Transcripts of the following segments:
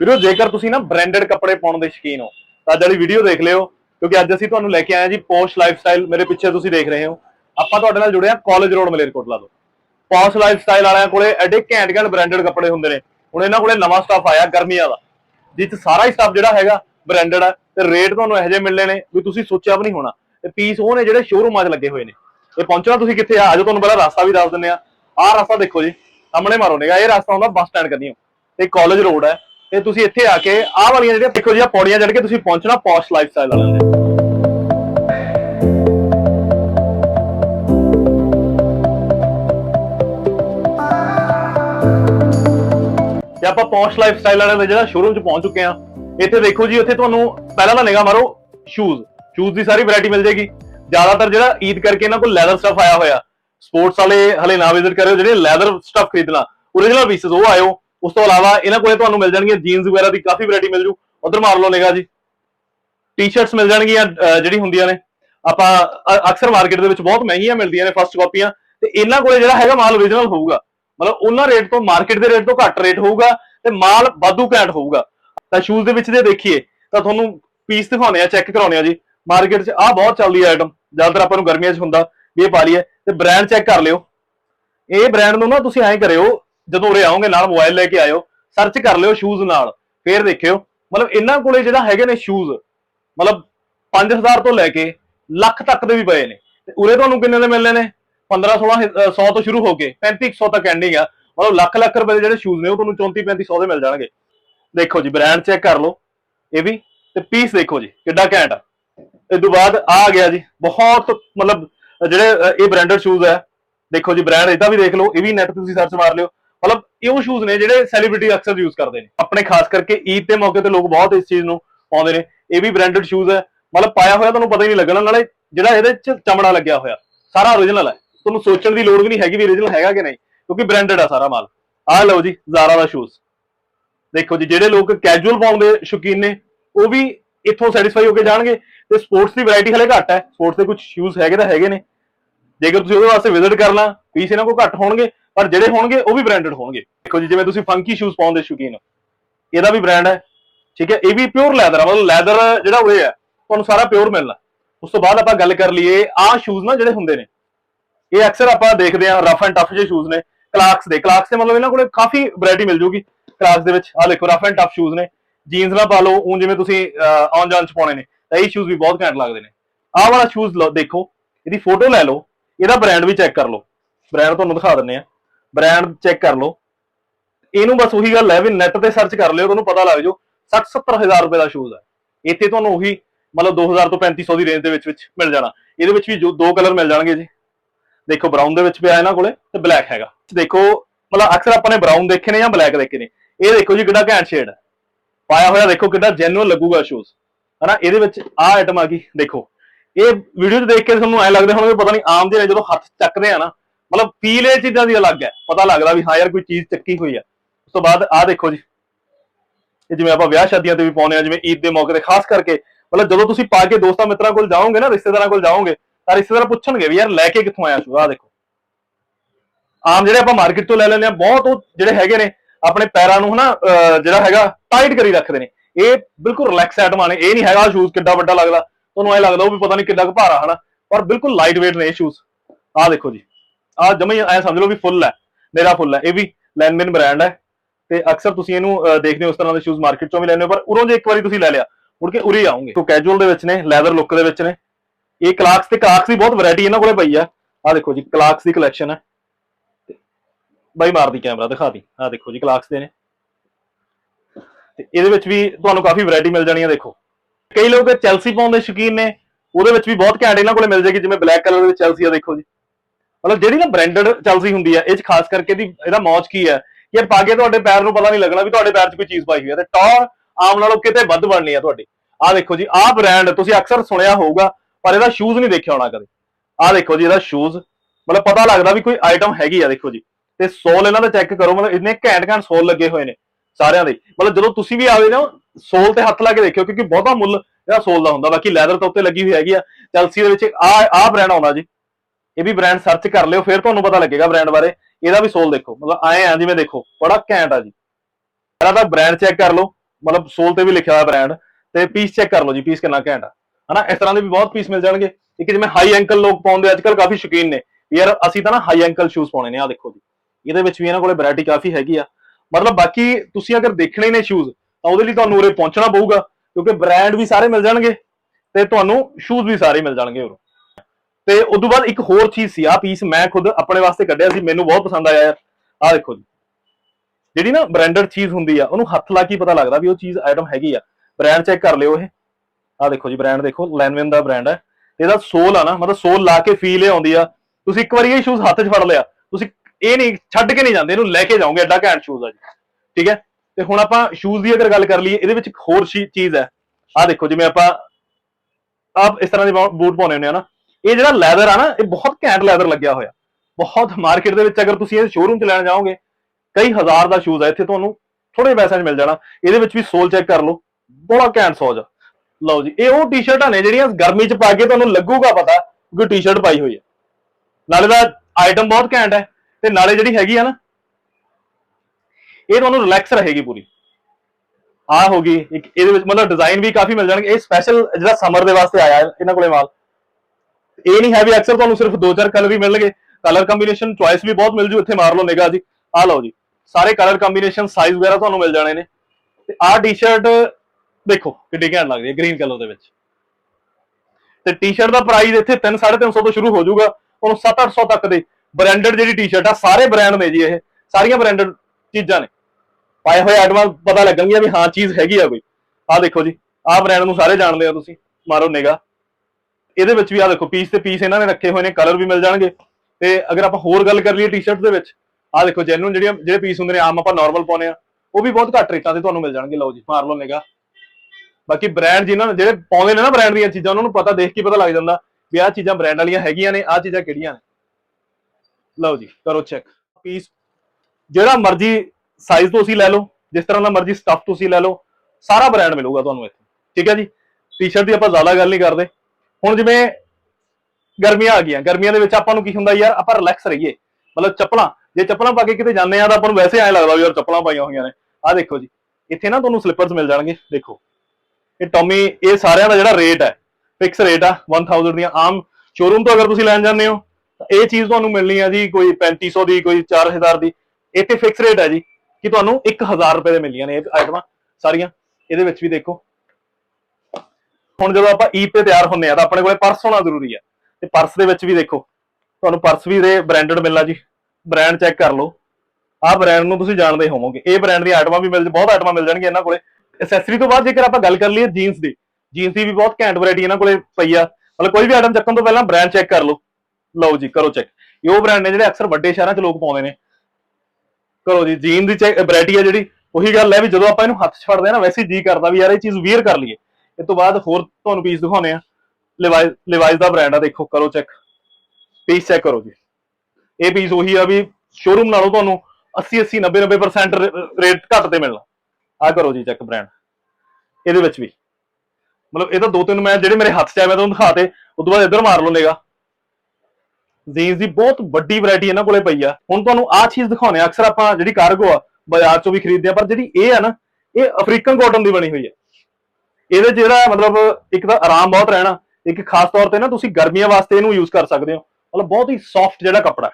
ਵੀਰੋ, ਜੇਕਰ ਤੁਸੀਂ ਨਾ ਬ੍ਰਾਂਡਡ ਕੱਪੜੇ ਪਾਉਣ ਦੇ ਸ਼ੌਕੀਨ ਹੋ, ਤਾਂ ਅੱਜ ਵਾਲੀ ਵੀਡੀਓ ਦੇਖ ਲਿਓ, ਕਿਉਂਕਿ ਅੱਜ ਅਸੀਂ ਤੁਹਾਨੂੰ ਲੈ ਕੇ ਆਏ ਹਾਂ ਜੀ ਪੋਸ਼ ਲਾਈਫਸਟਾਈਲ ਮੇਰੇ ਪਿੱਛੇ ਤੁਸੀਂ ਦੇਖ ਰਹੇ ਹੋ। ਆਪਾਂ ਤੁਹਾਡੇ ਨਾਲ ਜੁੜੇ ਹਾਂ ਕਾਲਜ ਰੋਡ ਮਲੇਰਕੋਟਲਾ ਤੋਂ। ਪੋਸ਼ ਲਾਈਫਸਟਾਈਲ ਵਾਲਿਆਂ ਕੋਲੇ ਐਡੇ ਘੈਂਟ ਘੈਂਟ ਬ੍ਰਾਂਡਡ ਕੱਪੜੇ ਹੁੰਦੇ ਨੇ। ਹੁਣ ਇਹਨਾਂ ਕੋਲੇ ਨਵਾਂ ਸਟਾਫ ਆਇਆ ਗਰਮੀਆਂ ਦਾ। ਜਿਸ ਸਾਰਾ ਹੀ ਸਟਾਫ ਜਿਹੜਾ ਹੈਗਾ ਬ੍ਰਾਂਡਡ ਆ, ਤੇ ਰੇਟ ਤੁਹਾਨੂੰ ਇਹੋ ਜਿਹੇ ਮਿਲਣੇ ਨੇ ਵੀ ਤੁਸੀਂ ਸੋਚਿਆ ਵੀ ਨਹੀਂ ਹੋਣਾ। ਤੇ ਪੀਸ ਉਹ ਨੇ ਜਿਹੜੇ ਸ਼ੋਰੂਮਾਂ 'ਚ ਲੱਗੇ ਹੋਏ ਨੇ। ਇਹ ਪਹੁੰਚਣਾ ਤੁਸੀਂ ਕਿੱਥੇ ਆ, ਆਜੋ ਤੁਹਾਨੂੰ ਪਹਿਲਾਂ ਰਸਤਾ ਵੀ ਦੱਸ ਦਿੰਦੇ ਆ ਆਹ ਰਸਤਾ ਦੇਖੋ ਜੀ, ਸਾਹਮਣੇ ਮਾਰੋ ਨਿਗਾ ਇਹ ਰਸਤਾ ਹੁੰਦਾ ਬੱਸ ਸਟੈਂਡ ਕਦੀਆਂ ਤੇ ਕਾਲਜ ਰੋਡ ਹੈ ਤੇ ਤੁਸੀਂ ਇੱਥੇ ਆ ਕੇ ਆਹ ਵਾਲੀਆਂ ਜਿਹੜੀਆਂ ਦੇਖੋ ਜੀ ਪੌੜੀਆਂ ਚੜ੍ਹ ਕੇ ਤੁਸੀਂ ਪਹੁੰਚਣਾ ਪੌਸ਼ ਲਾਈਫਸਟਾਈਲ ਵਾਲਿਆਂ ਦੇ। ਤੇ ਆਪਾਂ ਪੌਸ਼ ਲਾਈਫਸਟਾਈਲ ਵਾਲੇ ਦੇ ਜਿਹੜਾ ਸ਼ੋਰੂਮ 'ਚ ਪਹੁੰਚ ਚੁੱਕੇ ਆ ਇੱਥੇ ਦੇਖੋ ਜੀ, ਉੱਥੇ ਤੁਹਾਨੂੰ ਪਹਿਲਾਂ ਤਾਂ ਨਿਗਾ ਮਾਰੋ ਸ਼ੂਜ਼ ਸ਼ੂਜ਼ ਦੀ ਸਾਰੀ ਵੈਰਾਈਟੀ ਮਿਲ ਜੇਗੀ ਜ਼ਿਆਦਾਤਰ ਜਿਹੜਾ ਈਦ ਕਰਕੇ ਇਹਨਾਂ ਕੋਲ ਲੈਦਰ ਸਟਫ ਆਇਆ ਹੋਇਆ। ਸਪੋਰਟਸ ਵਾਲੇ ਹਲੇ ਨਾ ਵਿਜ਼ਿਟ ਕਰਿਓ, ਜਿਹੜੇ ਲੈਦਰ ਸਟਫ ਖਰੀਦਣਾ। ਓਰੀਜਨਲ ਪੀਸਸ ਉਹ ਆਇਓ। ਉਸ ਤੋਂ ਇਲਾਵਾ ਇਹਨਾਂ ਕੋਲੇ ਤੁਹਾਨੂੰ ਮਿਲ ਜਾਣਗੀਆਂ ਜੀਨਸ ਵਗੈਰਾ ਦੀ ਕਾਫੀ ਵੈਰਾਈਟੀ ਮਿਲ ਜੂ। ਉਧਰ ਮਾਰ ਲਓ ਨਿਗਾਹ ਜੀ। ਟੀ-ਸ਼ਰਟਸ ਮਿਲ ਜਾਣਗੀਆਂ ਜਿਹੜੀ ਹੁੰਦੀਆਂ ਨੇ। ਆਪਾਂ ਅਕਸਰ ਮਾਰਕੀਟ ਦੇ ਵਿੱਚ ਬਹੁਤ ਮਹਿੰਗੀਆਂ ਮਿਲਦੀਆਂ ਨੇ ਫਸਟ ਕਾਪੀਆਂ ਤੇ ਇਹਨਾਂ ਕੋਲੇ ਜਿਹੜਾ ਹੈਗਾ ਮਾਲ origignal ਹੋਊਗਾ। ਮਤਲਬ ਉਹਨਾਂ ਰੇਟ ਤੋਂ ਮਾਰਕੀਟ ਦੇ ਰੇਟ ਤੋਂ ਘੱਟ ਰੇਟ ਹੋਊਗਾ ਤੇ ਮਾਲ ਵਾਧੂ ਘੈਂਟ ਹੋਊਗਾ। ਤਾਂ ਸ਼ੂਜ਼ ਦੇ ਵਿੱਚ ਜੇ ਦੇਖੀਏ, ਤਾਂ ਤੁਹਾਨੂੰ ਪੀਸ ਦਿਖਾਉਣੇ ਆ ਚੈੱਕ ਕਰਾਉਣੇ ਆ ਜੀ। ਮਾਰਕੀਟ 'ਚ ਆਹ ਬਹੁਤ ਚੱਲਦੀ ਆ ਆਈਟਮ ਜ਼ਿਆਦਾਤਰ ਆਪਾਂ ਨੂੰ ਗਰਮੀਆਂ 'ਚ ਹੁੰਦਾ ਵੀ ਇਹ ਪਾ ਲਈਏ ਤੇ ਬ੍ਰਾਂਡ ਚੈੱਕ ਕਰ ਲਿਓ। ਇਹ ਬ੍ਰਾਂਡ ਨੂੰ ਨਾ ਤੁਸੀਂ ਐਂ ਕਰਿਓ ਜਦੋਂ ਉਰੇ ਆਓਗੇ ਨਾਲ ਮੋਬਾਈਲ ਲੈ ਕੇ ਆਇਓ ਸਰਚ ਕਰ ਲਿਓ ਸ਼ੂਜ਼ ਨਾਲ, ਫੇਰ ਦੇਖਿਓ। ਮਤਲਬ ਇਹਨਾਂ ਕੋਲੇ ਜਿਹੜਾ ਹੈਗੇ ਨੇ ਸ਼ੂਜ਼ ਮਤਲਬ 5000 ਤੋਂ ਲੈ ਕੇ ਲੱਖ ਤੱਕ ਦੇ ਵੀ ਪਏ ਨੇ। ਤੇ ਉਰੇ ਤੁਹਾਨੂੰ ਕਿੰਨੇ ਦੇ ਮਿਲਨੇ ਨੇ? 15 16 100 ਤੋਂ ਸ਼ੁਰੂ ਹੋ ਕੇ 3500 ਤੱਕ ਐਂਡਿੰਗ ਆ। ਮਤਲਬ ਲੱਖ ਲੱਖ ਰੁਪਏ ਦੇ ਜਿਹੜੇ ਸ਼ੂਜ਼ ਨੇ, ਉਹ ਤੁਹਾਨੂੰ 34 3500 ਦੇ ਮਿਲ ਜਾਣਗੇ। ਦੇਖੋ ਜੀ ਬ੍ਰਾਂਡ ਚੈੱਕ ਕਰ ਲਓ। ਇਹ ਵੀ, ਤੇ ਪੀਸ ਦੇਖੋ ਜੀ, ਕਿੱਡਾ ਘੈਂਟ ਆ। ਇਸ ਤੋਂ ਬਾਅਦ ਆ ਗਿਆ ਜੀ, ਬਹੁਤ ਮਤਲਬ ਜਿਹੜੇ ਇਹ ਬ੍ਰਾਂਡਡ ਸ਼ੂਜ਼ ਹੈ ਦੇਖੋ ਜੀ ਬ੍ਰਾਂਡ ਇਹਦਾ ਵੀ ਦੇਖ ਲਓ, ਇਹ ਵੀ ਨੈਟ ਤੇ ਤੁਸੀਂ ਸਰਚ ਮਾਰ ਲਿਓ। ਇਹ ਉਹ ਸ਼ੂਜ਼ ਨੇ ਜਿਹੜੇ ਸੈਲੀਬ੍ਰਿਟੀ ਅਕਸਰ ਯੂਜ਼ ਕਰਦੇ ਨੇ? ਆਪਣੇ ਖਾਸ ਕਰਕੇ ਈਦ ਦੇ ਮੌਕੇ ਤੇ ਲੋਕ ਬਹੁਤ ਇਸ ਚੀਜ਼ ਨੂੰ ਪਾਉਂਦੇ ਨੇ। ਇਹ ਵੀ ਬ੍ਰਾਂਡਡ ਸ਼ੂਜ਼ ਹੈ। ਮਤਲਬ ਪਾਇਆ ਹੋਇਆ ਤੁਹਾਨੂੰ ਪਤਾ ਹੀ ਨਹੀਂ ਲੱਗਣਾ। ਨਾਲੇ ਜਿਹੜਾ ਇਹਦੇ ਚ ਚਮੜਾ ਲੱਗਿਆ ਹੋਇਆ, ਸਾਰਾ origignal ਹੈ। ਤੁਹਾਨੂੰ ਸੋਚਣ ਦੀ ਲੋੜ ਵੀ ਨਹੀਂ ਹੈਗੀ ਵੀ origignal ਹੈਗਾ ਕਿ ਨਹੀਂ, ਕਿਉਂਕਿ ਬ੍ਰਾਂਡਡ ਆ ਸਾਰਾ ਮਾਲ। ਆਹ ਲਓ ਜੀ, Zara ਦਾ ਸ਼ੂਜ਼ ਦੇਖੋ ਜੀ, ਜਿਹੜੇ ਲੋਕ ਕੈਜੂਅਲ ਪਾਉਣ ਦੇ ਸ਼ੌਕੀਨ ਨੇ, ਉਹ ਵੀ ਇੱਥੋਂ ਸੈਟੀਸਫਾਈ ਹੋ ਕੇ ਜਾਣਗੇ। ਤੇ ਸਪੋਰਟਸ ਦੀ ਵੈਰਾਈਟੀ ਹਲੇ ਘੱਟ ਹੈ। ਸਪੋਰਟਸ ਦੇ ਕੁਝ ਸ਼ੂਜ਼ ਹੈਗੇ ਤਾਂ ਹੈਗੇ ਨੇ। ਜੇਕਰ ਤੁਸੀਂ ਉਹਦੇ ਵਾਸਤੇ ਵਿਜ਼ਿਟ ਕਰਨਾ ਪੀਸ ਇਹਨਾਂ ਕੋਲ ਘੱਟ ਹੋਣਗੇ। ਪਰ ਜਿਹੜੇ ਹੋਣਗੇ, ਉਹ ਵੀ ਬ੍ਰਾਂਡਡ ਹੋਣਗੇ। ਦੇਖੋ ਜੀ, ਜਿਵੇਂ ਤੁਸੀਂ ਫੰਕੀ ਸ਼ੂਜ਼ ਪਾਉਣ ਦੇ ਸ਼ੌਕੀਨ ਹੋ। ਇਹਦਾ ਵੀ ਬ੍ਰਾਂਡ ਹੈ, ਠੀਕ ਹੈ? ਇਹ ਵੀ ਪਿਓਰ ਲੈਦਰ ਆ, ਮਤਲਬ ਲੈਦਰ ਜਿਹੜਾ ਉਹ ਹੈ, ਤੁਹਾਨੂੰ ਸਾਰਾ ਪਿਓਰ ਮਿਲਣਾ। ਉਸ ਤੋਂ ਬਾਅਦ ਆਪਾਂ ਗੱਲ ਕਰ ਲਈਏ, ਆਹ ਸ਼ੂਜ਼ ਨਾ ਜਿਹੜੇ ਹੁੰਦੇ ਨੇ। ਇਹ ਅਕਸਰ ਆਪਾਂ ਦੇਖਦੇ ਆ ਰਫ ਐਂਡ ਟਫ ਜਿਹੇ ਸ਼ੂਜ਼ ਨੇ ਕਲਾਕਸ ਦੇ। ਕਲਾਕਸ ਦੇ ਮਤਲਬ ਇਹਨਾਂ ਕੋਲੇ ਕਾਫੀ ਵੈਰਾਈਟੀ ਮਿਲ ਜੂਗੀ ਕਲਾਕਸ ਦੇ ਵਿੱਚ। ਆਹ ਦੇਖੋ ਰਫ ਐਂਡ ਟਫ ਸ਼ੂਜ਼ ਨੇ। ਜੀਨਸ ਨਾ ਪਾ ਲਓ ਉਹ ਜਿਵੇਂ ਤੁਸੀਂ ਆਨ ਜਾਣ ਚ ਪਾਉਣੇ ਨੇ, ਤਾਂ ਇਹ ਸ਼ੂਜ਼ ਵੀ ਬਹੁਤ ਘੈਂਟ ਲੱਗਦੇ ਨੇ। ਆਹ ਵਾਲਾ ਸ਼ੂਜ਼ ਦੇਖੋ, ਇਹਦੀ ਫੋਟੋ ਲੈ ਲਓ, ਇਹਦਾ ਬ੍ਰਾਂਡ ਵੀ ਚੈੱਕ ਕਰ ਲਓ। ਬ੍ਰਾਂਡ ਤੁਹਾਨੂੰ ਦਿਖਾ ਦਿੰਨੇ ਆ ਬ੍ਰਾਂਡ ਚੈੱਕ ਕਰ ਲਓ। ਇਹਨੂੰ ਬਸ ਉਹੀ ਗੱਲ ਹੈ ਵੀ ਨੈਟ ਤੇ ਸਰਚ ਕਰ ਲਿਓ, ਤੁਹਾਨੂੰ ਪਤਾ ਲੱਗ ਜਾਓ 60 70000 ਰੁਪਏ ਦਾ ਸ਼ੂਜ਼ ਹੈ। ਇੱਥੇ ਤੁਹਾਨੂੰ ਉਹੀ, ਮਤਲਬ 2000 ਤੋਂ 3500 ਦੀ ਰੇਂਜ ਦੇ ਵਿੱਚ ਵਿੱਚ ਮਿਲ ਜਾਣਾ। ਇਹਦੇ ਵਿੱਚ ਵੀ ਜੋ, ਦੋ ਕਲਰ ਮਿਲ ਜਾਣਗੇ ਜੀ। ਦੇਖੋ ਬਰਾਊਨ ਦੇ ਵਿੱਚ ਪਿਆ ਇਹਨਾਂ ਕੋਲੇ ਤੇ ਬਲੈਕ ਹੈਗਾ। ਦੇਖੋ, ਮਤਲਬ ਅਕਸਰ ਆਪਾਂ ਨੇ ਬਰਾਊਨ ਦੇਖੇ ਨੇ ਜਾਂ ਬਲੈਕ ਦੇਖੇ ਨੇ। ਇਹ ਦੇਖੋ ਜੀ ਕਿੱਡਾ ਘੈਂਟ ਸ਼ੇਡ ਹੈ। ਪਾਇਆ ਹੋਇਆ ਦੇਖੋ ਕਿੱਡਾ ਜੈਨੂਅਲ ਲੱਗੂਗਾ ਸ਼ੂਜ਼ ਹਨਾ, ਇਹਦੇ ਵਿੱਚ ਆਹ ਆਈਟਮ ਆ ਗਈ, ਦੇਖੋ। ਇਹ ਵੀਡੀਓ 'ਚ ਦੇਖ ਕੇ ਤੁਹਾਨੂੰ ਐ ਲੱਗਦੇ ਹੋਣਗੇ ਪਤਾ ਨਹੀਂ ਆਮ ਦੇ ਨੇ ਜਦੋਂ ਹੱਥ ਚੱਕਦੇ ਆ ਨਾ ਮਤਲਬ ਫੀਲ ਇਹ ਚੀਜ਼ਾਂ ਦੀ ਅਲੱਗ ਹੈ, ਪਤਾ ਲੱਗਦਾ ਵੀ ਹਾਂ ਯਾਰ ਕੋਈ ਚੀਜ਼ ਚੱਕੀ ਹੋਈ ਆ ਉਸ ਤੋਂ ਬਾਅਦ ਆਹ ਦੇਖੋ ਜੀ। ਇਹ ਜਿਵੇਂ ਆਪਾਂ ਵਿਆਹ ਸ਼ਾਦੀਆਂ ਤੇ ਵੀ ਪਾਉਂਦੇ ਆ ਜਿਵੇਂ ਈਦ ਦੇ ਮੌਕੇ ਤੇ, ਖਾਸ ਕਰਕੇ ਮਤਲਬ ਜਦੋਂ ਤੁਸੀਂ ਪਾ ਕੇ ਦੋਸਤਾਂ ਮਿੱਤਰਾਂ ਕੋਲ ਜਾਓਗੇ ਨਾ, ਰਿਸ਼ਤੇਦਾਰਾਂ ਕੋਲ ਜਾਓਗੇ, ਤਾਂ ਰਿਸ਼ਤੇਦਾਰ ਪੁੱਛਣਗੇ ਵੀ ਯਾਰ ਲੈ ਕੇ ਕਿੱਥੋਂ ਆਇਆ ਸ਼ੂ ਆਹ ਦੇਖੋ। ਆਮ ਜਿਹੜੇ ਆਪਾਂ ਮਾਰਕੀਟ ਤੋਂ ਲੈ ਲੈਂਦੇ ਆ ਬਹੁਤ ਉਹ ਜਿਹੜੇ ਹੈਗੇ ਨੇ, ਆਪਣੇ ਪੈਰਾਂ ਨੂੰ ਹਨਾ, ਅਹ ਜਿਹੜਾ ਹੈਗਾ ਟਾਈਟ ਕਰੀ ਰੱਖਦੇ ਨੇ। ਇਹ ਬਿਲਕੁਲ ਰਿਲੈਕਸ ਆਈਟਮਾਂ ਨੇ ਇਹ ਨਹੀਂ ਹੈਗਾ ਸ਼ੂਜ਼ ਕਿੱਡਾ ਵੱਡਾ ਲੱਗਦਾ। ਤੁਹਾਨੂੰ ਐ ਲੱਗਦਾ ਉਹ ਵੀ ਪਤਾ ਨਹੀਂ ਕਿੱਡਾ ਕੁ ਭਾਰਾ, ਹਨਾ। ਪਰ ਬਿਲਕੁਲ ਲਾਈਟ weight ਨੇ ਇਹ ਸ਼ੂਜ਼ ਆਹ ਦੇਖੋ ਜੀ। ਆਹ ਜਮਾ ਹੀ ਐ ਸਮਝ ਲਓ ਵੀ ਫੁੱਲ ਹੈ ਮੇਰਾ ਫੁੱਲ ਹੈ ਇਹ ਵੀ ਲੈਨਮੈਨ ਬ੍ਰਾਂਡ ਹੈ। ਤੇ ਅਕਸਰ ਤੁਸੀਂ ਇਹਨੂੰ ਅਹ, ਦੇਖਦੇ ਹੋ ਉਸ ਤਰ੍ਹਾਂ ਦੇ ਸ਼ੂਜ਼ ਮਾਰਕੀਟ ਚੋਂ ਵੀ ਲੈਂਦੇ ਹੋ ਪਰ ਉਰੋਂ ਜੇ ਇੱਕ ਵਾਰੀ ਤੁਸੀਂ ਲੈ ਲਿਆ ਮੁੜ ਕੇ ਉਰੇ ਆਉਂਗੇ। ਤੋਂ ਕੈਜੂਅਲ ਦੇ ਵਿੱਚ ਨੇ ਲੈਦਰ ਲੁੱਕ ਦੇ ਵਿੱਚ ਨੇ। ਇਹ ਕਲਾਕਸ ਤੇ ਕਲਾਕਸ ਦੀ ਬਹੁਤ ਵੈਰਾਈਟੀ ਇਹਨਾਂ ਕੋਲੇ ਪਈ ਆ। ਆਹ ਦੇਖੋ ਜੀ ਕਲਾਕਸ ਦੀ ਕਲੈਕਸ਼ਨ ਹੈ। ਤੇ ਬਾਈ ਮਾਰਦੀ ਕੈਮਰਾ ਦਿਖਾ ਦੀ। ਆਹ ਦੇਖੋ ਜੀ ਕਲਾਕਸ ਦੇ ਨੇ। ਤੇ ਇਹਦੇ ਵਿੱਚ ਵੀ ਤੁਹਾਨੂੰ ਕਾਫੀ ਵੈਰਾਈਟੀ ਮਿਲ ਜਾਣੀ ਆ ਦੇਖੋ। ਕਈ ਲੋਕ ਚੈਲਸੀ ਪਾਉਣ ਦੇ ਸ਼ੌਕੀਨ ਨੇ ਉਹਦੇ ਵਿੱਚ ਵੀ ਬਹੁਤ ਘੈਂਟ ਇਹਨਾਂ ਕੋਲੇ ਮਿਲ ਜਾਏਗੀ ਜਿਵੇਂ ਬਲੈਕ ਕਲਰ ਦੇ ਚੈਲਸੀ ਆ ਦੇਖੋ ਜੀ। ਮਤਲਬ ਜਿਹੜੀ ਨਾ ਬ੍ਰਾਂਡਡ ਚਲਸੀ ਹੁੰਦੀ ਆ, ਇਹ ਚ ਖਾਸ ਕਰਕੇ ਦੀ ਇਹਦਾ ਮੌਜ ਕੀ ਹੈ ਯਾਰ ਪਾ ਕੇ ਤੁਹਾਡੇ ਪੈਰ ਨੂੰ ਪਤਾ ਨਹੀਂ ਲੱਗਣਾ ਵੀ ਤੁਹਾਡੇ ਪੈਰ 'ਚ ਕੋਈ ਚੀਜ਼ ਪਾਈ ਹੋਈ ਹੈ ਤੇ ਟੌਰ ਆਮ ਨਾਲੋਂ ਕਿਤੇ ਵੱਧ ਬਣਨੀ ਆ ਤੁਹਾਡੀ। ਆਹ ਦੇਖੋ ਜੀ, ਆਹ ਬ੍ਰਾਂਡ ਤੁਸੀਂ ਅਕਸਰ ਸੁਣਿਆ ਹੋਊਗਾ, ਪਰ ਇਹਦਾ ਸ਼ੂਜ਼ ਨਹੀਂ ਦੇਖਿਆ ਹੋਣਾ ਕਦੇ। ਆਹ ਦੇਖੋ ਜੀ, ਇਹਦਾ ਸ਼ੂਜ਼ ਮਤਲਬ ਪਤਾ ਲੱਗਦਾ ਵੀ ਕੋਈ ਆਈਟਮ ਹੈਗੀ ਆ, ਦੇਖੋ ਜੀ। ਤੇ ਸੋਲ ਇਹਨਾਂ ਦਾ ਚੈੱਕ ਕਰੋ, ਮਤਲਬ ਇੰਨੇ ਘੈਂਟ ਘੈਂਟ ਸੋਲ ਲੱਗੇ ਹੋਏ ਨੇ ਸਾਰਿਆਂ ਦੇ। ਮਤਲਬ ਜਦੋਂ ਤੁਸੀਂ ਵੀ ਆਵੇ ਨਾ, ਸੋਲ ਤੇ ਹੱਥ ਲਾ ਕੇ ਦੇਖਿਓ, ਕਿਉਂਕਿ ਬਹੁਤਾ ਮੁੱਲ ਇਹਦਾ ਸੋਲ ਦਾ ਹੁੰਦਾ, ਬਾਕੀ ਲੈਦਰ ਤੋਂ ਉੱਤੇ ਲੱਗੀ ਹੋਈ ਹੈਗੀ ਆ। ਚਲਸੀ ਦੇ ਵਿੱਚ ਆ ਆਹ ਬ੍ਰਾਂਡ ਆਉਂਦਾ ਜੀ। ਇਹ ਵੀ ਬ੍ਰਾਂਡ ਸਰਚ ਕਰ ਲਿਓ, ਫਿਰ ਤੁਹਾਨੂੰ ਪਤਾ ਲੱਗੇਗਾ ਬ੍ਰਾਂਡ ਬਾਰੇ। ਇਹਦਾ ਵੀ ਸੋਲ ਦੇਖੋ। ਮਤਲਬ ਆਏ ਆ ਜਿਵੇਂ ਦੇਖੋ, ਬੜਾ ਘੈਂਟ ਆ ਜੀ। ਪਹਿਲਾਂ ਤਾਂ ਬ੍ਰਾਂਡ ਚੈੱਕ ਕਰ ਲਓ। ਮਤਲਬ ਸੋਲ ਤੇ ਵੀ ਲਿਖਿਆ ਹੋਇਆ ਬ੍ਰਾਂਡ ਤੇ ਪੀਸ ਚੈੱਕ ਕਰ ਲਓ ਜੀ ਪੀਸ ਕਿੰਨਾ ਘੈਂਟ ਆ। ਹਨਾ, ਇਸ ਤਰ੍ਹਾਂ ਦੇ ਵੀ ਬਹੁਤ ਪੀਸ ਮਿਲ ਜਾਣਗੇ। ਇੱਕ ਜਿਵੇਂ ਹਾਈ ਐਂਕਲ ਲੋਕ ਪਾਉਂਦੇ ਅੱਜ ਕੱਲ ਕਾਫੀ ਸ਼ੌਕੀਨ ਨੇ। ਯਾਰ, ਅਸੀਂ ਤਾਂ ਨਾ ਹਾਈ ਐਂਕਲ ਸ਼ੂਜ਼ ਪਾਉਣੇ ਨੇ ਆ ਦੇਖੋ ਜੀ। ਇਹਦੇ ਵਿੱਚ ਵੀ ਇਹਨਾਂ ਕੋਲੇ ਵੈਰਾਈਟੀ ਕਾਫੀ ਹੈਗੀ ਆ। ਮਤਲਬ ਬਾਕੀ ਤੁਸੀਂ ਅਗਰ ਦੇਖਣੇ ਨੇ ਸ਼ੂਜ਼ ਤਾਂ ਉਹਦੇ ਲਈ ਤੁਹਾਨੂੰ ਉਰੇ ਪਹੁੰਚਣਾ ਪਊਗਾ। ਕਿਉਂਕਿ ਬ੍ਰਾਂਡ ਵੀ ਸਾਰੇ ਮਿਲ ਜਾਣਗੇ ਤੇ ਤੁਹਾਨੂੰ ਸ਼ੂਜ਼ ਵੀ ਸਾਰੇ ਮਿਲ ਜਾਣਗੇ ਉਰੋਂ। ਤੇ ਉਸ ਤੋਂ ਬਾਅਦ ਇੱਕ ਹੋਰ ਚੀਜ਼ ਸੀ ਆ ਪੀਸ ਮੈਂ ਖੁਦ ਆਪਣੇ ਵਾਸਤੇ ਕੱਢਿਆ ਸੀ, ਮੈਨੂੰ ਬਹੁਤ ਪਸੰਦ ਆਇਆ ਯਾਰ। ਆ ਦੇਖੋ ਜੀ। ਜਿਹੜੀ ਨਾ ਬ੍ਰਾਂਡਡ ਚੀਜ਼ ਹੁੰਦੀ ਆ, ਉਹਨੂੰ ਹੱਥ ਲਾ ਕੇ ਪਤਾ ਲੱਗਦਾ ਵੀ ਉਹ ਚੀਜ਼ ਆਈਟਮ ਹੈਗੀ ਆ। ਬ੍ਰਾਂਡ ਚੈੱਕ ਕਰ ਲਿਓ ਇਹ। ਆ ਦੇਖੋ ਜੀ ਬ੍ਰਾਂਡ ਦੇਖੋ ਲੈਨਵਿਨ ਦਾ ਬ੍ਰਾਂਡ ਹੈ ਇਹਦਾ ਸੋਲ ਆ ਨਾ, ਮਤਲਬ ਸੋਲ ਲਾ ਕੇ ਫੀਲ ਇਹ ਆਉਂਦੀ ਆ। ਤੁਸੀਂ ਇੱਕ ਵਾਰੀ ਇਹ ਸ਼ੂਜ਼ ਹੱਥ 'ਚ ਫੜ ਲਿਆ, ਤੁਸੀਂ ਇਹ ਨਹੀਂ, ਛੱਡ ਕੇ ਨਹੀਂ ਜਾਂਦੇ, ਇਹਨੂੰ ਲੈ ਕੇ ਜਾਓਗੇ ਐਡਾ ਘੈਂਟ ਸ਼ੂਜ਼ ਆ ਜੀ। ਠੀਕ ਹੈ? ਤੇ ਹੁਣ ਆਪਾਂ ਸ਼ੂਜ਼ ਦੀ ਅਗਰ ਗੱਲ ਕਰ ਲਈਏ, ਇਹਦੇ ਵਿੱਚ ਇੱਕ ਹੋਰ ਚੀ- ਚੀਜ਼ ਹੈ। ਆ ਦੇਖੋ, ਜਿਵੇਂ ਆਪਾਂ ਆਪ ਇਸ ਤਰ੍ਹਾਂ ਦੇ ਬੂਟ ਪਾਉਣੇ ਹੁੰਦੇ ਆ ਨਾ। ਇਹ ਜਿਹੜਾ ਲੈਦਰ ਆ ਨਾ, ਇਹ ਬਹੁਤ ਘੈਂਟ ਲੈਦਰ ਲੱਗਿਆ ਹੋਇਆ। ਬਹੁਤ ਮਾਰਕੀਟ ਦੇ ਵਿੱਚ ਅਗਰ ਤੁਸੀਂ ਇਹ ਸ਼ੋਰੂਮ 'ਚ ਲੈਣ ਜਾਓਗੇ, ਕਈ ਹਜ਼ਾਰ ਦਾ ਸ਼ੂਜ਼ ਆ, ਇੱਥੇ ਤੁਹਾਨੂੰ ਥੋੜੇ ਪੈਸਿਆਂ 'ਚ ਮਿਲ ਜਾਣਾ। ਇਹਦੇ ਵਿੱਚ ਵੀ ਸੋਲ ਚੈੱਕ ਕਰ ਲਓ, ਬੜਾ ਘੈਂਟ ਸੋਜ ਆ। ਲਓ ਜੀ, ਇਹ ਉਹ ਟੀ-ਸ਼ਰਟਾਂ ਨੇ ਜਿਹੜੀਆਂ ਗਰਮੀ 'ਚ ਪਾ ਕੇ ਤੁਹਾਨੂੰ ਲੱਗੂਗਾ ਪਤਾ, ਕਿ ਟੀ-ਸ਼ਰਟ ਪਾਈ ਹੋਈ ਹੈ ਨਾਲੇ ਦਾ ਆਈਟਮ ਬਹੁਤ ਘੈਂਟ ਹੈ, ਤੇ ਨਾਲੇ ਜਿਹੜੀ ਹੈਗੀ ਆ ਨਾ, ਇਹ ਤੁਹਾਨੂੰ ਰਿਲੈਕਸ ਰਹੇਗੀ ਪੂਰੀ। ਆ ਹੋਗੀ ਇੱਕ ਇਹਦੇ ਵਿੱਚ ਮਤਲਬ ਡਿਜ਼ਾਈਨ ਵੀ ਕਾਫੀ ਮਿਲ ਜਾਣਗੇ। ਇਹ ਸਪੈਸ਼ਲ ਜਿਹੜਾ ਸਮਰ ਦੇ ਵਾਸਤੇ ਆਇਆ, ਇਹਨਾਂ ਕੋਲੇ ਮਾਲ। ਇਹ ਨਹੀਂ ਹੈ ਵੀ ਅਕਸਰ ਤੁਹਾਨੂੰ ਸਿਰਫ ਦੋ ਚਾਰ ਕਲਰ ਹੀ ਮਿਲਣਗੇ। ਕਲਰ ਕੰਬੀਨੇਸ਼ਨ ਚੁਆਇਸ ਵੀ ਬਹੁਤ ਮਿਲ ਜੂ ਇੱਥੇ ਮਾਰ ਲਓ ਨਿਗਾਹ ਜੀ। ਆ ਲਓ ਜੀ, ਸਾਰੇ ਕਲਰ ਕੰਬੀਨੇਸ਼ਨ ਸਾਈਜ਼ ਵਗੈਰਾ ਤੁਹਾਨੂੰ ਮਿਲ ਜਾਣੇ ਨੇ। ਤੇ ਆਹ ਟੀ-ਸ਼ਰਟ ਦੇਖੋ, ਕਿੱਡੀ ਘੈਂਟ ਲੱਗਦੀ ਹੈ ਗ੍ਰੀਨ ਕਲਰ ਦੇ ਵਿੱਚ। ਤੇ ਟੀ-ਸ਼ਰਟ ਦਾ ਪ੍ਰਾਈਸ ਇੱਥੇ 3 350 ਤੋਂ ਸ਼ੁਰੂ ਹੋ ਜਾਊਗਾ ਤੁਹਾਨੂੰ 7-800 ਤੱਕ ਦੇ ਬ੍ਰਾਂਡਡ ਜਿਹੜੀ ਟੀ-ਸ਼ਰਟ ਆ, ਸਾਰੇ ਬ੍ਰਾਂਡ ਨੇ ਜੀ ਇਹ। ਸਾਰੀਆਂ ਬ੍ਰਾਂਡਡ ਚੀਜ਼ਾਂ ਨੇ। ਪਾਏ ਹੋਏ ਆਈਟਮਾਂ ਪਤਾ ਲੱਗਣਗੀਆਂ ਵੀ ਹਾਂ, ਚੀਜ਼ ਹੈਗੀ ਆ ਕੋਈ। ਆਹ ਦੇਖੋ ਜੀ, ਆਹ ਬ੍ਰਾਂਡ ਨੂੰ ਸਾਰੇ ਜਾਣਦੇ ਹੋ ਤੁਸੀਂ। ਮਾਰੋ ਨਿਗਾ ਇਹਦੇ ਵਿੱਚ ਵੀ ਆਹ ਦੇਖੋ ਪੀਸ ਤੇ ਪੀਸ ਇਹਨਾਂ ਨੇ ਰੱਖੇ ਹੋਏ ਨੇ ਕਲਰ ਵੀ ਮਿਲ ਜਾਣਗੇ। ਤੇ ਅਗਰ ਆਪਾਂ ਹੋਰ ਗੱਲ ਕਰ ਲਈਏ ਟੀ-ਸ਼ਰਟ ਦੇ ਵਿੱਚ, ਆਹ ਦੇਖੋ ਜੈਨੂਨ ਜਿਹੜੀਆਂ, ਜਿਹੜੇ ਪੀਸ ਹੁੰਦੇ ਨੇ, ਆਮ ਆਪਾਂ ਨਾਰਮਲ ਪਾਉਨੇ ਆ ਉਹ ਵੀ ਬਹੁਤ ਘੱਟ ਰੇਟਾਂ ਤੇ ਤੁਹਾਨੂੰ ਮਿਲ ਜਾਣਗੇ। ਲਓ ਜੀ, ਮਾਰ ਲਓ ਨਿਗਾ ਬਾਕੀ ਬ੍ਰਾਂਡ ਜਿਨ੍ਹਾਂ ਨੇ, ਜਿਹੜੇ ਪਾਉਂਦੇ ਨੇ ਨਾ ਬ੍ਰਾਂਡ ਦੀਆਂ ਚੀਜ਼ਾਂ, ਉਹਨਾਂ ਨੂੰ ਪਤਾ, ਦੇਖ ਕੇ ਪਤਾ ਲੱਗ ਜਾਂਦਾ ਵੀ ਆਹ ਚੀਜ਼ਾਂ ਬ੍ਰਾਂਡ ਵਾਲੀਆਂ ਹੈਗੀਆਂ ਨੇ, ਆਹ ਚੀਜ਼ਾਂ ਕਿਹੜੀਆਂ ਨੇ। ਲਓ ਜੀ, ਕਰੋ ਚੈੱਕ ਪੀਸ ਜਿਹੜਾ ਮਰਜ਼ੀ ਸਾਈਜ਼ ਤੁਸੀਂ ਲੈ ਲਓ, ਜਿਸ ਤਰ੍ਹਾਂ ਦਾ ਮਰਜ਼ੀ ਸਟਫ ਤੁਸੀਂ ਲੈ ਲਓ, ਸਾਰਾ ਬ੍ਰਾਂਡ ਮਿਲੂਗਾ ਤੁਹਾਨੂੰ ਇੱਥੇ। ਠੀਕ ਹੈ ਜੀ? ਟੀ-ਸ਼ਰਟ ਦੀ ਆਪਾਂ ਜ਼ਿਆਦਾ ਗੱਲ ਨਹੀਂ ਕਰਦੇ। ਹੁਣ ਜਿਵੇਂ ਗਰਮੀਆਂ ਆ ਗਈਆਂ, ਗਰਮੀਆਂ ਦੇ ਵਿੱਚ ਆਪਾਂ ਨੂੰ ਕੀ ਹੁੰਦਾ ਯਾਰ, ਆਪਾਂ ਰਿਲੈਕਸ ਰਹੀਏ। ਮਤਲਬ ਚੱਪਲਾਂ, ਜੇ ਚੱਪਲਾਂ ਪਾ ਕੇ ਕਿਤੇ ਜਾਂਦੇ ਆ ਤਾਂ ਆਪਾਂ ਨੂੰ ਵੈਸੇ ਐਂ ਲੱਗਦਾ ਵੀ ਯਾਰ ਚੱਪਲਾਂ ਪਾਈਆਂ ਹੋਈਆਂ ਨੇ। ਆਹ ਦੇਖੋ ਜੀ, ਇੱਥੇ ਨਾ ਤੁਹਾਨੂੰ ਸਲਿੱਪਰਸ ਮਿਲ ਜਾਣਗੇ, ਦੇਖੋ। ਇਹ ਟੌਮੀ ਇਹ ਸਾਰਿਆਂ ਦਾ ਜਿਹੜਾ ਰੇਟ ਹੈ ਫਿਕਸ ਰੇਟ ਆ 1000 ਦੀਆਂ। ਆਮ ਸ਼ੋਰੂਮ ਤੋਂ ਅਗਰ ਤੁਸੀਂ ਲੈਣ ਜਾਂਦੇ ਹੋ ਇਹ ਚੀਜ਼ ਤੁਹਾਨੂੰ ਮਿਲਣੀ ਆ ਜੀ, ਕੋਈ 3500 ਦੀ, ਕੋਈ 4000 ਦੀ। ਇੱਥੇ ਫਿਕਸ ਰੇਟ ਹੈ ਜੀ, ਕਿ ਤੁਹਾਨੂੰ 1000 ਰੁਪਏ ਦੇ ਮਿਲੀਆਂ ਨੇ ਇਹ ਆਈਟਮਾਂ ਸਾਰੀਆਂ। ਇਹਦੇ ਵਿੱਚ ਵੀ ਦੇਖੋ ਹੁਣ ਜਦੋਂ ਆਪਾਂ ਈਦ ਤੇ ਤਿਆਰ ਹੁੰਨੇ ਆ ਤਾਂ ਆਪਣੇ ਕੋਲੇ ਪਰਸ ਹੋਣਾ ਜ਼ਰੂਰੀ ਹੈ। ਤੇ ਪਰਸ ਦੇ ਵਿੱਚ ਵੀ ਦੇਖੋ, ਤੁਹਾਨੂੰ ਪਰਸ ਵੀ ਦੇ ਬ੍ਰਾਂਡਡ ਮਿਲਣਾ ਜੀ। ਬ੍ਰਾਂਡ ਚੈੱਕ ਕਰ ਲਓ। ਆਹ ਬ੍ਰਾਂਡ ਨੂੰ ਤੁਸੀਂ ਜਾਣਦੇ ਹੋਵੋਗੇ। ਇਹ ਬ੍ਰਾਂਡ ਦੀਆਂ ਆਈਟਮਾਂ ਵੀ ਮਿਲ ਬਹੁਤ ਆਈਟਮਾਂ ਮਿਲ ਜਾਣਗੀਆਂ ਇਹਨਾਂ ਕੋਲੇ। ਐਕਸੈਸਰੀ ਤੋਂ ਬਾਅਦ ਜੇਕਰ ਆਪਾਂ ਗੱਲ ਕਰ ਲਈਏ ਜੀਨਸ ਦੀ ਜੀਨਸ ਦੀ ਵੀ ਬਹੁਤ ਘੈਂਟ ਵੈਰਾਈਟੀ ਇਹਨਾਂ ਕੋਲੇ ਪਈ ਆ। ਮਤਲਬ ਕੋਈ ਵੀ ਆਈਟਮ ਚੱਕਣ ਤੋਂ ਪਹਿਲਾਂ ਬ੍ਰਾਂਡ ਚੈੱਕ ਕਰ ਲਓ। ਲਓ ਜੀ, ਕਰੋ ਚੈੱਕ ਇਹ ਉਹ ਬ੍ਰਾਂਡ ਨੇ ਜਿਹੜੇ ਅਕਸਰ ਵੱਡੇ ਸ਼ਹਿਰਾਂ 'ਚ ਲੋਕ ਪਾਉਂਦੇ ਨੇ। ਕਰੋ ਜੀ ਜੀਨ ਦੀ ਵੈਰਾਈਟੀ ਆ ਜਿਹੜੀ। ਉਹੀ ਗੱਲ ਹੈ ਵੀ ਜਦੋਂ ਆਪਾਂ ਇਹਨੂੰ ਹੱਥ 'ਚ ਫੜਦੇ ਆ ਨਾ, ਵੈਸੇ ਜੀ ਕਰਦਾ ਵੀ ਯਾਰ, ਇਹ ਚੀਜ਼ ਵੀਅਰ ਕਰ ਲਈਏ। ਇਸ ਤੋਂ ਬਾਅਦ ਹੋਰ ਤੁਹਾਨੂੰ ਪੀਸ ਦਿਖਾਉਣੇ ਆ ਲਿਵਾਈਜ਼ ਲਿਵਾਈਜ਼ ਦਾ ਬ੍ਰਾਂਡ ਆ, ਦੇਖੋ ਕਰੋ ਚੈੱਕ ਪੀਸ ਚੈੱਕ ਕਰੋ ਜੀ। ਇਹ ਪੀਸ ਉਹੀ ਆ ਵੀ ਸ਼ੋਰੂਮ ਨਾਲੋਂ ਤੁਹਾਨੂੰ 80 80 90 90% ਰੇਟ ਘੱਟ ਤੇ ਮਿਲਣਾ। ਆ ਕਰੋ ਜੀ ਚੈੱਕ ਬ੍ਰਾਂਡ ਇਹਦੇ ਵਿੱਚ ਵੀ। ਮਤਲਬ ਇਹ ਤਾਂ ਦੋ ਤਿੰਨ ਮੈਂ ਜਿਹੜੇ ਮੇਰੇ ਹੱਥ 'ਚ ਆਏ ਮੈਂ ਤੁਹਾਨੂੰ ਦਿਖਾਤੇ ਉਸ ਤੋਂ ਬਾਅਦ ਇੱਧਰ ਮਾਰ ਲਓ ਨੇਗਾ ਜੀਨਸ ਦੀ ਬਹੁਤ ਵੱਡੀ ਵੈਰਾਈਟੀ ਇਹਨਾਂ ਕੋਲੇ ਪਈ ਆ। ਹੁਣ ਤੁਹਾਨੂੰ ਆਹ ਚੀਜ਼ ਦਿਖਾਉਣੇ ਆ ਅਕਸਰ ਆਪਾਂ ਜਿਹੜੀ ਕਾਰਗੋ ਆ, ਬਾਜ਼ਾਰ 'ਚੋਂ ਵੀ ਖਰੀਦਦੇ ਆ ਪਰ ਜਿਹੜੀ ਇਹ ਆ ਨਾ, ਇਹ ਅਫਰੀਕਨ ਕਾਟਨ ਦੀ ਬਣੀ ਹੋਈ ਆ। ਇਹਦੇ 'ਚ ਜਿਹੜਾ ਮਤਲਬ ਇੱਕ ਤਾਂ ਆਰਾਮ ਬਹੁਤ ਰਹਿਣਾ, ਇੱਕ ਖਾਸ ਤੌਰ ਤੇ ਨਾ ਤੁਸੀਂ ਗਰਮੀਆਂ ਵਾਸਤੇ ਇਹਨੂੰ ਯੂਜ਼ ਕਰ ਸਕਦੇ ਹੋ। ਮਤਲਬ ਬਹੁਤ ਹੀ ਸੌਫਟ ਜਿਹੜਾ ਕੱਪੜਾ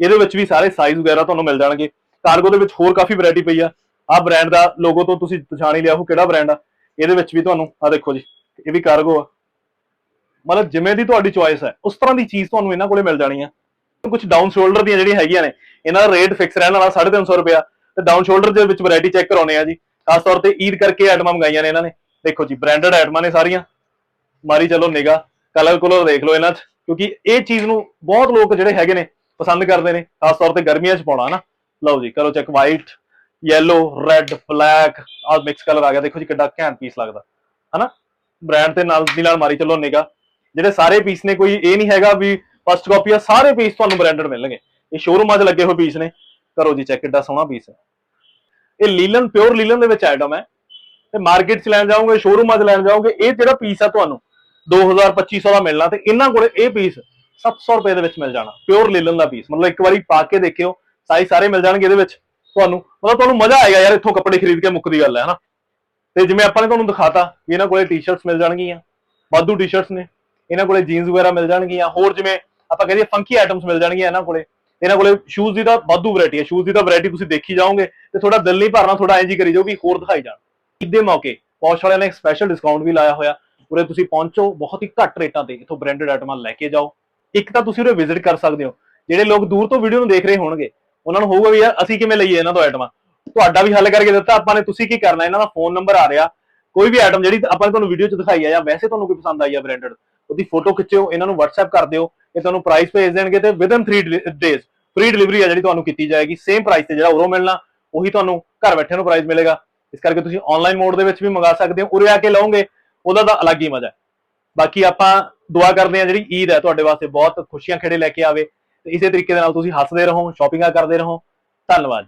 ਇਹਦੇ ਵਿੱਚ ਵੀ ਸਾਰੇ ਸਾਈਜ਼ ਵਗੈਰਾ ਤੁਹਾਨੂੰ ਮਿਲ ਜਾਣਗੇ। ਕਾਰਗੋ ਦੇ ਵਿੱਚ ਹੋਰ ਕਾਫੀ ਵੈਰਾਈਟੀ ਪਈ ਆ। ਆਹ ਬ੍ਰਾਂਡ ਦਾ ਲੋਗੋ ਤੋਂ ਤੁਸੀਂ ਪਛਾਣ ਹੀ ਲਿਆ ਉਹ ਕਿਹੜਾ ਬ੍ਰਾਂਡ ਆ? ਇਹਦੇ ਵਿੱਚ ਵੀ ਤੁਹਾਨੂੰ ਆ ਦੇਖੋ ਜੀ, ਇਹ ਵੀ ਕਾਰਗੋ ਆ। ਮਤਲਬ ਜਿਵੇਂ ਦੀ ਤੁਹਾਡੀ ਚੁਆਇਸ ਹੈ, ਉਸ ਤਰ੍ਹਾਂ ਦੀ ਚੀਜ਼ ਤੁਹਾਨੂੰ ਇਹਨਾਂ ਕੋਲੇ ਮਿਲ ਜਾਣੀ ਆ। ਕੁਝ ਡਾਊਨ ਸ਼ੋਲਡਰ ਦੀਆਂ ਜਿਹੜੀਆਂ ਹੈਗੀਆਂ ਨੇ, ਇਹਨਾਂ ਦਾ ਰੇਟ ਫਿਕਸ ਰਹਿਣ ਵਾਲਾ 350 ਰੁਪਿਆ ਤੇ ਡਾਊਨ ਸ਼ੋਲਡਰ ਦੇ ਵਿੱਚ ਵੈਰਾਈਟੀ ਚੈੱਕ ਕਰਾਉਣੇ ਆ ਜੀ। ਖਾਸ ਤੌਰ ਤੇ ਈਦ ਕਰਕੇ ਆਈਟਮਾਂ ਮੰਗਾਈਆਂ ਨੇ ਇਹਨਾਂ ਨੇ। ਦੇਖੋ ਜੀ ਬ੍ਰਾਂਡਡ ਆਈਟਮਾਂ ਨੇ ਸਾਰੀਆਂ। ਮਾਰੀ ਚਲੋ ਨਿਗਾ ਕਲਰ ਕਲਰ ਦੇਖ ਲਓ ਇਹਨਾਂ 'ਚ। ਕਿਉਂਕਿ ਇਹ ਚੀਜ਼ ਨੂੰ ਬਹੁਤ ਲੋਕ ਜਿਹੜੇ ਹੈਗੇ ਨੇ, ਪਸੰਦ ਕਰਦੇ ਨੇ। ਖਾਸ ਤੌਰ ਤੇ ਗਰਮੀਆਂ 'ਚ ਪਾਉਣਾ ਨਾ ਲਓ ਜੀ, ਕਰੋ check white yellow red black ਆਹ ਮਿਕਸ ਕਲਰ ਆ ਗਿਆ। ਦੇਖੋ ਜੀ, ਕਿੱਡਾ ਘੈਂਟ ਪੀਸ ਲੱਗਦਾ, ਹਨਾ? ਬ੍ਰਾਂਡ ਤੇ ਨਾਲ ਦੀ ਨਾਲ ਮਾਰੀ ਚੱਲੋ ਨਿਗਾ ਜਿਹੜੇ ਸਾਰੇ ਪੀਸ ਨੇ, ਕੋਈ ਇਹ ਨਹੀਂ ਹੈਗਾ ਵੀ ਫਸਟ ਕਾਪੀ ਆ, ਸਾਰੇ ਪੀਸ ਤੁਹਾਨੂੰ ਬ੍ਰਾਂਡਡ ਮਿਲਣਗੇ। ਇਹ ਸ਼ੋਰੂਮਾਂ 'ਚ ਲੱਗੇ ਹੋਏ ਪੀਸ ਨੇ। ਕਰੋ ਜੀ ਚੈੱਕ ਕਿੱਡਾ ਸੋਹਣਾ ਪੀਸ ਹੈ। ਇਹ ਲੀਲਨ ਪਿਓਰ ਲੀਲਨ ਦੇ ਵਿੱਚ ਆਈਟਮ ਹੈ। ਤੇ ਮਾਰਕੀਟ 'ਚ ਲੈਣ ਜਾਓਗੇ ਸ਼ੋਰੂਮਾਂ 'ਚ ਲੈਣ ਜਾਓਗੇ, ਇਹ ਜਿਹੜਾ ਪੀਸ ਆ ਤੁਹਾਨੂੰ 2000 2500 ਦਾ ਮਿਲਣਾ ਤੇ ਇਹਨਾਂ ਕੋਲੇ ਇਹ ਪੀਸ 700 ਰੁਪਏ ਦੇ ਵਿੱਚ ਮਿਲ ਜਾਣਾ ਪਿਓਰ ਲੀਲਨ ਦਾ ਪੀਸ ਮਤਲਬ ਇੱਕ ਵਾਰੀ ਪਾ ਕੇ ਦੇਖਿਓ ਸਾਈਜ਼ ਸਾਰੇ ਮਿਲ ਜਾਣਗੇ ਇਹਦੇ ਵਿੱਚ ਤੁਹਾਨੂੰ। ਮਤਲਬ ਤੁਹਾਨੂੰ ਮਜ਼ਾ ਆਏਗਾ ਯਾਰ ਇੱਥੋਂ ਕੱਪੜੇ ਖਰੀਦ ਕੇ ਮੁੱਕਦੀ ਗੱਲ ਹੈ, ਹਨਾ? ਤੇ ਜਿਵੇਂ ਆਪਾਂ ਨੇ ਤੁਹਾਨੂੰ ਦਿਖਾਤਾ ਵੀ ਇਹਨਾਂ ਕੋਲੇ ਟੀ-ਸ਼ਰਟਸ ਮਿਲ ਜਾਣਗੀਆਂ, ਵਾਧੂ ਟੀ-ਸ਼ਰਟਸ ਨੇ। ਇਹਨਾਂ ਕੋਲੇ ਜੀਨਸ ਵਗੈਰਾ ਮਿਲ ਜਾਣਗੀਆਂ, ਹੋਰ ਜਿਵੇਂ ਆਪਾਂ ਕਹਿੰਦੇ ਫੰਕੀ ਆਈਟਮਸ ਮਿਲ ਜਾਣਗੀਆਂ ਇਹਨਾਂ ਕੋਲੇ। ਇਹਨਾਂ ਕੋਲੇ ਸ਼ੂਜ਼ ਦੀ ਤਾਂ ਵਾਧੂ ਵੈਰਾਈਟੀ ਹੈ ਸ਼ੂਜ਼ ਦੀ ਤਾਂ ਵੈਰਾਈਟੀ ਤੁਸੀਂ ਦੇਖੀ ਜਾਓਗੇ ਤੇ ਤੁਹਾਡਾ ਦਿਲ ਨਹੀਂ ਭਰਨਾ ਥੋੜਾ ਐਂ ਜੀ ਕਰੀ ਜਾਓ ਵੀ ਹੋਰ ਦਿਖਾਈ ਜਾਣ। ਈਦ ਦੇ ਮੌਕੇ ਪੌਸ਼ ਵਾਲਿਆਂ ਨੇ ਇੱਕ ਸਪੈਸ਼ਲ ਡਿਸਕਾਊਂਟ ਵੀ ਲਾਇਆ ਹੋਇਆ, ਉਰੇ ਤੁਸੀਂ ਪਹੁੰਚੋ ਬਹੁਤ ਹੀ ਘੱਟ ਰੇਟਾਂ ਤੇ, ਇਥੋਂ ਬ੍ਰਾਂਡਡ ਆਈਟਮਾਂ ਲੈ ਕੇ ਜਾਓ। ਇੱਕ ਤਾਂ ਤੁਸੀਂ ਉਰੇ ਵਿਜ਼ਿਟ ਕਰ ਸਕਦੇ ਹੋ। ਜਿਹੜੇ ਲੋਕ ਦੂਰ ਤੋਂ ਵੀਡੀਓ ਨੂੰ ਦੇਖ ਰਹੇ ਹੋਣਗੇ, ਉਹਨਾਂ ਨੂੰ ਹੋਊਗਾ ਵੀ ਯਾਰ ਅਸੀਂ ਕਿਵੇਂ ਲਈਏ ਇਹਨਾਂ ਤੋਂ ਆਈਟਮਾਂ ਤੁਹਾਡਾ ਵੀ ਹੱਲ ਕਰਕੇ ਦਿੱਤਾ, ਆਪਾਂ ਨੇ ਤੁਸੀਂ ਕੀ ਕਰਨਾ, ਇਹਨਾਂ ਦਾ ਫੋਨ ਨੰਬਰ ਆ ਰਿਹਾ। ਕੋਈ ਵੀ ਆਈਟਮ ਜਿਹੜੀ ਆਪਾਂ ਨੇ ਤੁਹਾਨੂੰ ਵੀਡੀਓ 'ਚ ਦਿਖਾਈ ਆ ਜਾਂ ਵੈਸੇ ਤੁਹਾਨੂੰ ਕੋਈ ਪਸੰਦ ਆਈ ਆ ਬ੍ਰਾਂਡਡ ਉਹਦੀ ਫੋਟੋ ਖਿੱਚਿਓ, ਇਹਨਾਂ ਨੂੰ WhatsApp ਕਰ ਦਿਓ, ਇਹ ਤੁਹਾਨੂੰ ਪ੍ਰਾਈਸ ਭੇਜ ਦੇਣਗੇ ਤੇ ਵਿਦਨ 3 ਡੇਜ਼ ਫ੍ਰੀ ਡਿਲੀਵਰੀ ਆ ਜਿਹੜੀ ਤੁਹਾਨੂੰ ਕੀਤੀ ਜਾਏਗੀ ਸੇਮ ਪ੍ਰਾਈਸ ਤੇ ਜਿਹੜਾ ਉਰੋਂ ਮਿਲਣਾ, ਉਹੀ ਤੁਹਾਨੂੰ ਘਰ ਬੈਠੇ ਨੂੰ ਪ੍ਰਾਈਸ ਮਿਲੇਗਾ। ਇਸ ਕਰਕੇ ਤੁਸੀਂ ਆਨਲਾਈਨ ਮੋਡ ਦੇ ਵਿੱਚ ਵੀ ਮੰਗਾ ਸਕਦੇ ਹੋ, ਉਰੇ ਆ ਕੇ ਲਓਗੇ, ਉਹਦਾ ਤਾਂ ਅਲੱਗ ਹੀ ਮਜ਼ਾ ਹੈ। ਬਾਕੀ ਆਪਾਂ ਦੁਆ ਕਰਦੇ ਹਾਂ, ਜਿਹੜੀ ਈਦ ਹੈ, ਤੁਹਾਡੇ ਵਾਸਤੇ ਬਹੁਤ ਖੁਸ਼ੀਆਂ ਖੇੜੇ ਲੈ ਕੇ ਆਵੇ। ਤੇ ਇਸੇ ਤਰੀਕੇ ਦੇ ਨਾਲ ਤੁਸੀਂ ਹੱਸਦੇ ਰਹੋ ਸ਼ਾਪਿੰਗਾਂ ਕਰਦੇ ਰਹੋ। ਧੰਨਵਾਦ